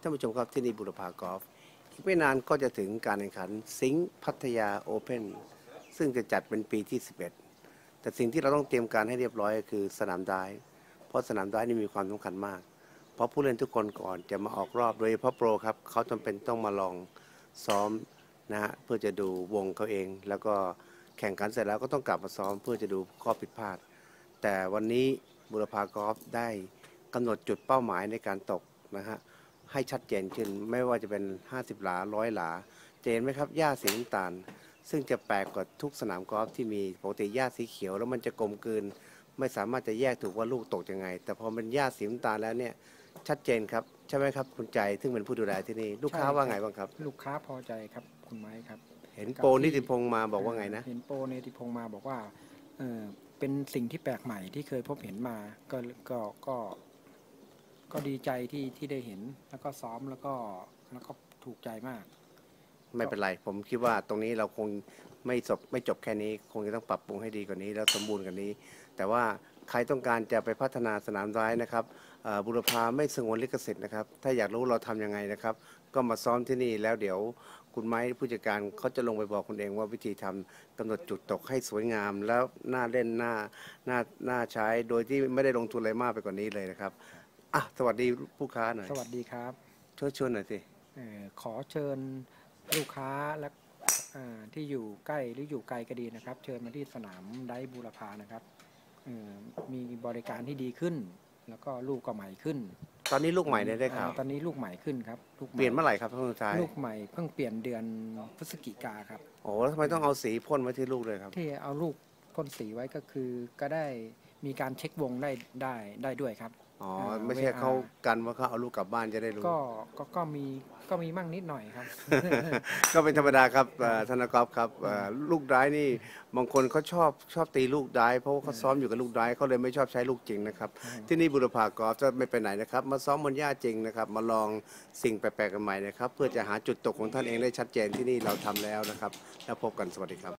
ท่านผู้ชมครับที่นี่บุรพากอล์ฟอีกไม่นานก็จะถึงการแข่งขันสิงห์พัทยาโอเพนซึ่งจะจัดเป็นปีที่ 11 แต่สิ่งที่เราต้องเตรียมการให้เรียบร้อยก็คือสนามได้ายเพราะสนามได้ายนี่มีความสำคัญมาก เพราะผู้เล่นทุกคนก่อนจะมาออกรอบโดยเฉพาะโปรครับเขาจำเป็นต้องมาลองซ้อมนะฮะเพื่อจะดูวงเขาเอง แล้วก็แข่งขันเสร็จแล้วก็ต้องกลับมาซ้อมเพื่อจะดูข้อผิดพลาด แต่วันนี้บุรพากอล์ฟได้กำหนดจุดเป้าหมายในการตกนะฮะ ให้ชัดเจนขึ้น ไม่ว่าจะเป็น 50 หลาร้อยหลาจะเห็นไหมครับหญ้าสีน้ำตาล ซึ่งจะแปลกกว่าทุกสนามกอล์ฟที่มีปกติหญ้าสีเขียวแล้วมันจะกลมกลืน ไม่สามารถจะแยกถูกว่าลูกตกยังไง แต่พอเป็นหญ้าสีน้ำตาลแล้วเนี่ยชัดเจนครับใช่ไหมครับคุณใจซึ่งเป็นผู้ดูแลที่นี่ลูกค้าใช่ครับว่าไงบ้างครับ ลูกค้าพอใจครับคุณไม้ครับ เห็นโปรนิติพงษ์มาบอกว่าไงนะเห็นโปรเนติพงษ์มาบอกว่าเออเป็นสิ่งที่แปลกใหม่ที่เคยพบเห็นมาก็ก็ก็ ก็ดีใจที่ที่ได้เห็นแล้วก็ซ้อมแล้วก็แล้วก็ถูกใจมาก ไม่เป็นไร ผมคิดว่าตรงนี้เราคงไม่จบไม่จบแค่นี้ คงจะต้องปรับปรุงให้ดีกว่านี้ แล้วสมบูรณ์กว่านี้ แต่ว่าใครต้องการจะไปพัฒนาสนามร้ายนะครับบุรพาไม่สงวนลิขสิทธิ์นะครับ ถ้าอยากรู้เราทำยังไงนะครับ ก็มาซ้อมที่นี่แล้วเดี๋ยวคุณไม้ผู้จัดการเขาจะลงไปบอกคุณเองว่าวิธีทำกำหนดจุดตกให้สวยงาม แล้วน่าเล่นน่าน่าน่าใช้โดยที่ไม่ได้ลงทุนอะไรมากไปกว่านี้เลยนะครับ อะสวัสดีผู้ค้าหน่อยสวัสดีครับช่วยชวนหน่อยสิเออขอเชิญลูกค้าและอ่าที่อยู่ใกล้หรืออยู่ไกลก็ดีนะครับ เชิญมาที่สนามไดบูรพานะครับเออมีบริการที่ดีขึ้น แล้วก็ลูกก็ใหม่ขึ้นตอนนี้ลูกใหม่เนี่ยได้ข่าวอ่าตอนนี้ลูกใหม่ขึ้นครับลูกใหเปลี่ยนเมื่อไหร่ครับท่านผู้ชายลูกใหม่เพิ่งเปลี่ยนเดือนพฤศจิกาครับ โอ้แล้วทำไมต้องเอาสีพ่นไว้ที่ลูกเลยครับ ที่เอาลูกพ่นสีไว้ก็คือก็ได้มีการเช็ควงได้ได้ได้ด้วยครับ อ๋ออ่าไม่ใช่ VR เขากันว่าเขาเอาลูกกลับบ้านจะได้รู้ก็ก็ก็มีก็มีมั่งนิดหน่อยครับ ก็เป็นธรรมดาครับเอ่อธนกรครับเอ่อลูกด้ายนี่บางคนเขาชอบชอบตีลูกด้ายเพราะว่าเขาซ้อมอยู่กับลูกด้ายเขาเลยไม่ชอบใช้ลูกจริงนะครับ ที่นี่บุรพากอล์ฟจะไม่ไปไหนนะครับ มาซ้อมบนหญ้าจริงนะครับ มาลองสิ่งแปลกๆกันใหม่นะครับ เพื่อจะหาจุดตกของท่านเองได้ชัดเจนที่นี่เราทำแล้วนะครับ แล้วพบกันสวัสดีครับ